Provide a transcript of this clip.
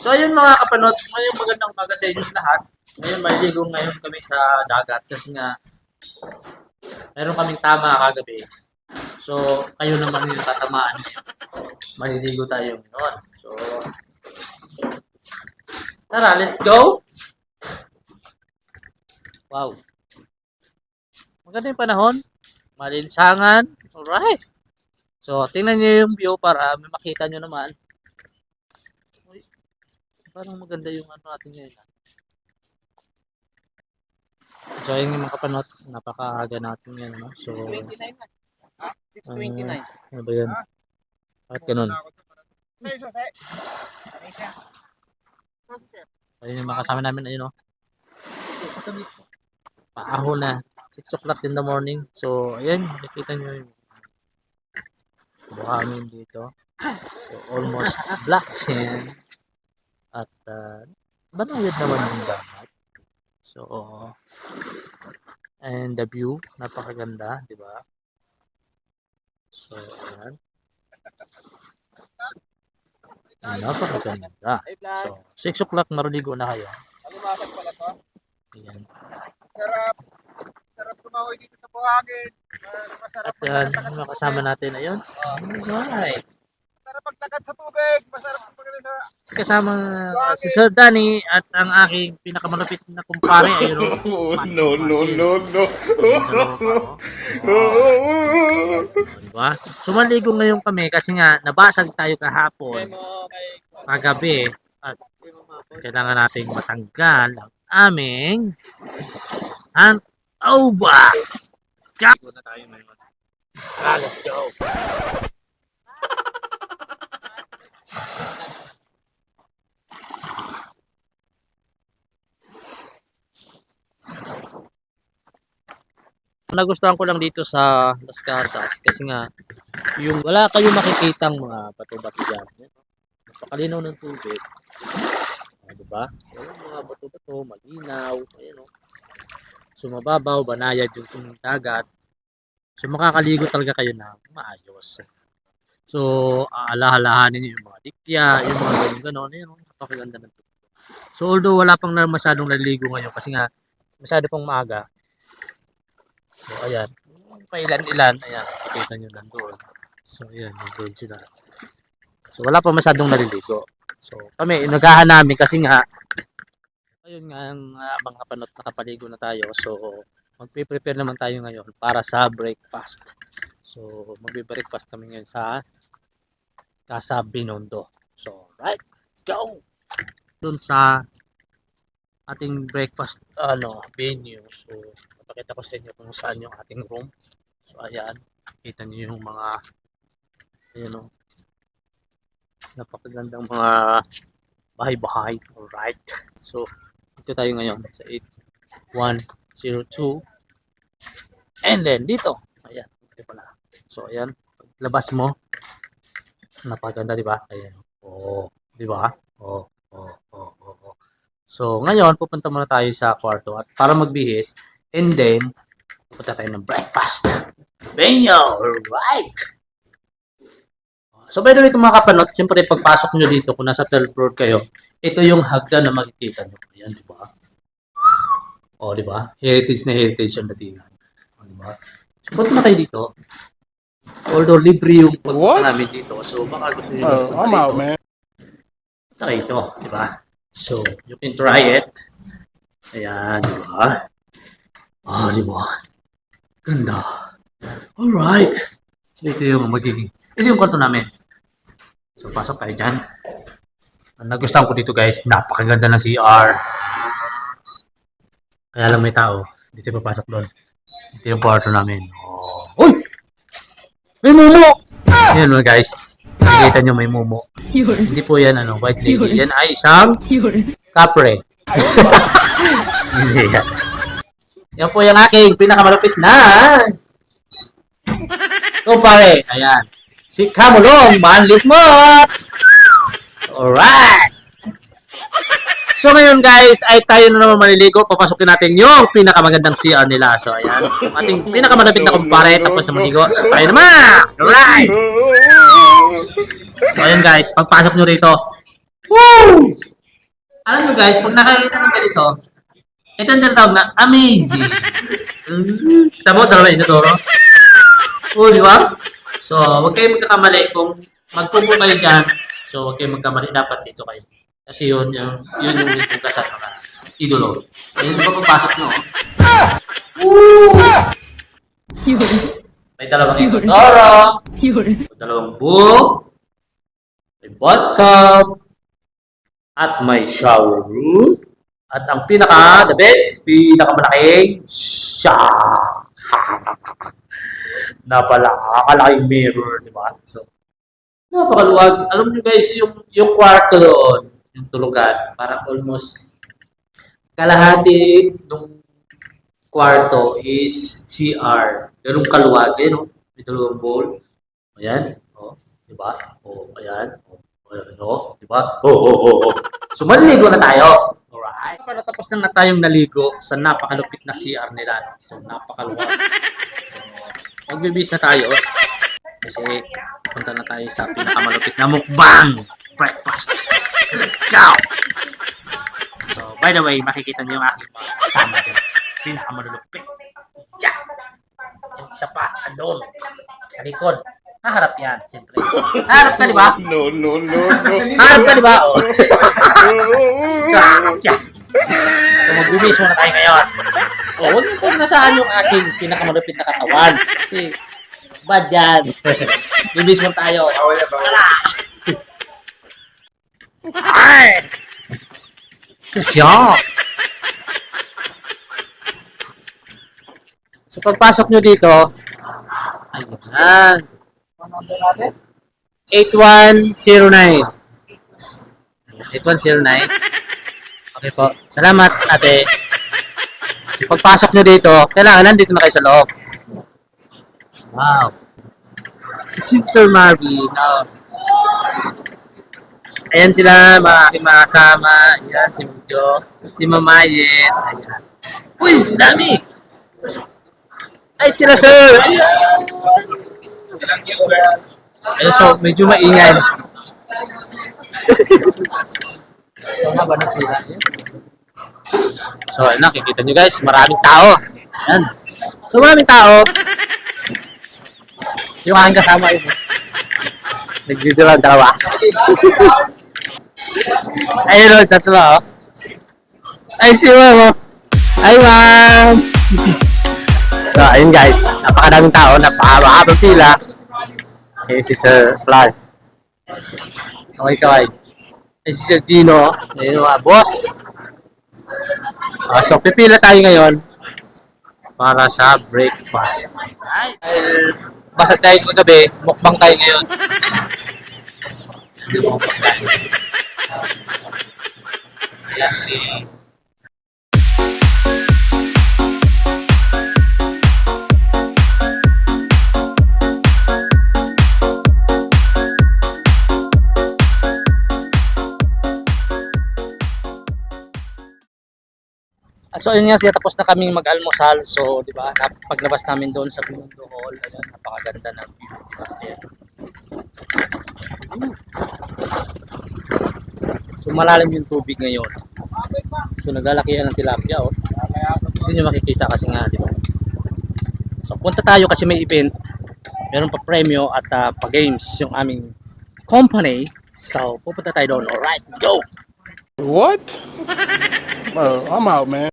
So ayun mga kapanot, ngayong magandang umaga sa inyo lahat. Ngayon maliligo ngayon kami sa dagat kasi nga meron kaming tama kagabi. So kayo naman yung tatamaan ngayon. Maliligo tayo ngayon. So tara, let's go! Wow. Maganda yung panahon. Malinsangan. Alright. So, tingnan niyo yung view para makita nyo naman. Parang maganda yung ano natin ngayon. ah. So, ayun yung mga kapanot. Napakaaga natin ngayon. No? So, 629 na. Ha? 629. ano ba yan? Bakit ganun? Ayun yung mga kasama namin. Ayun, no? Paaho na. 6 o'clock in the morning. So, ayan. Nakikita nyo yung buhangin dito. So, almost black sand. At, uh, banayad naman yung dagat. So, and the view, napakaganda, di ba? So, ayan. Napakaganda. So, 6 o'clock, maraligo na kayo. Alimasag pala to. Ayan. Sarap. Sarap tumahoy dito sa buhangin. Mas- Masarap At yan, mga tubig. kasama natin. Ayun. Alright. Masarap maglakad sa tubig. Masarap kasama uh, si Sir Danny at ang aking pinakamalapit na kumpare. Ayun. oh. Oh, no, no, no, no. Diba? So maligo ngayon kami kasi nga nabasag tayo kahapon, kagabi. At kailangan nating matanggal ang aming hangover. Let's go! Let's go. Nagustuhan ko lang dito sa Las Casas kasi nga yung wala kayong makikitang mga bato-bato dyan. Yan, oh. Napakalinaw ng tubig. Ah, diba? Yung mga bato-bato, malinaw. Ayan, oh. So mababaw, banayad yung dagat. So makakaligo talaga kayo na maayos. So aalahanin niyo yung mga dikya, yung mga ganun-ganon. Ayan, oh. Napakaganda ng tubig. So although wala pang na masyadong naliligo ngayon kasi nga masyado pang maaga, So, ayan. Pailan-ilan. Ayan. Makikita nyo nandoon. So, ayan. Nandoon sila. So, wala pa masyadong naliligo. So, kami, inagahan namin kasi nga, ayun nga, uh, mga panot nakapaligo na tayo. So, magpe-prepare naman tayo ngayon para sa breakfast. So, magbe-breakfast kami ngayon sa Casa Binondo. So, right. Let's go! Doon sa ating breakfast ano venue. So, papakita ko sa inyo kung saan yung ating room. So, ayan. Kita niyo yung mga ayan o. Napakagandang mga bahay-bahay. Alright. So, dito tayo ngayon sa 8102. And then, dito. Ayan. Dito pala. So, ayan. Paglabas mo, napakaganda, di ba? Ayan. Oo. di ba? Oo. Oo. Oo. Oo. So, ngayon, pupunta muna tayo sa kwarto at para magbihis, and then, pupunta tayo ng breakfast. Benyo! Alright! So, by the way, kung mga kapanot, siyempre, pagpasok nyo dito, kung nasa 12th floor kayo, ito yung hagdan na makikita nyo. Ayan, di ba? O, di ba? Heritage na heritage ang datingan. O, di ba? So, punta na kayo dito. Although, libre yung pagpunta namin dito. So, baka gusto nyo Oh, dito. I'm out, man. Punta kayo ito, di ba? So, you can try it. Ayan, di ba? Ah, di ba? Ganda. Alright. So, ito yung magiging, ito yung kwarto namin. So, pasok tayo dyan. Ang nagustuhan ko dito guys, napakaganda ng CR. Kaya lang may tao. Dito papasok doon. Ito yung kwarto namin. Oh. Uy! May mumo! Ayan mga guys. Nakikita nyo may mumo. Hindi po yan ano, white lady. Yan ay isang kapre. Hindi yan. Yan po yung aking pinakamalupit na kumpare. Ayan. Si Kamulong Manlit mo. Alright. So ngayon guys, ay tayo na naman maliligo. Papasukin natin yung pinakamagandang CR nila. So ayan. Yung ating pinakamalapit na kumpare. Tapos na maligo. So tayo naman. Alright. So ayun guys, pagpasok nyo rito, Woo! Alam nyo guys, pag nakakita ng ganito, ito ang tinatawag na amazing. Tama, dalawa yung naturo. Oo, di ba? So, huwag kayong magkakamali kung magpupo kayo dyan. So, huwag kayong magkamali. Dapat dito kayo. Kasi yun, yung, yun yung itugasan mga idolo. So, yun pa papasok nyo. Woo! May dalawang idolo. May dalawang book. May bathtub. At may shower room. At ang pinaka, the best, pinakamalaking shower. Napakalaking mirror, di ba? So, napakaluwag. Alam niyo guys, yung, yung kwarto doon, yung tulugan, parang almost kalahati ng kwarto is CR. Ganun kaluwag, eh, no? May dalawang bowl. Ayan, oh, di ba? Oh, ayan. Oh, ayan, oh, di ba? Oh, oh, oh, oh. So, maliligo na tayo. Alright. Para tapos na na tayong naligo sa napakalupit na CR nila. So, napakaluwag. So, magbibis na tayo. Kasi, punta na tayo sa pinakamalupit na mukbang breakfast. Let's go! So, by the way, makikita niyo yung aking mga kasama dyan. Pinakamalulupit. Yeah! Yung isa pa, andun. Sa likod. Haharap yan, siyempre. Haharap ka, di ba? No, no, no, no. Haharap ka, di ba? Oh. Magbibis muna tayo ngayon. Oh, huwag niyo pong nasaan yung aking pinakamalupit na katawan. Kasi, bad yan. Bibis muna tayo. Bawal yan, bawal. Ay! Siya! So pagpasok nyo dito, ayan, Ano number natin? 8109. 8109. Okay po. Salamat, ate. So, pagpasok nyo dito, kailangan nandito na kayo sa loob. Wow. Si Sir Marvin. Oh. Ayan sila, mga aking mga kasama. Ayan, si Mujo, si Mamayet. Ayan. Uy, dami! Ay, sila sir! Ayan! Ayun, so, medyo maingay. na sila. So, ayun, nakikita nyo guys, maraming tao. Ayan. So, maraming tao. Yung aking kasama yun. Nag-video lang dalawa. Ayun o, tatlo oh. Ay, si ma'am oh. Ay, ma'am! so, ayun guys, napakadaming tao, napakahabang pila. Eh, si Sir Clark. Okay, kaway. Eh, si Sir Gino. Ayun mga boss. Ah, so, pipila tayo ngayon para sa breakfast. Ay, dahil basag tayo kagabi, mukbang tayo ngayon. Ayan si so yun nga siya tapos na kaming mag-almusal. So, di ba, paglabas namin doon sa Mundo Hall, ayan, napakaganda ng view. Ayan. So, malalim yung tubig ngayon. So, naglalaki yan ng tilapia, oh. Hindi nyo makikita kasi nga, di ba? So, punta tayo kasi may event. Meron pa premyo at ah, pa-games yung aming company. So, pupunta tayo doon. Alright, let's go! What? Bro, I'm out, man.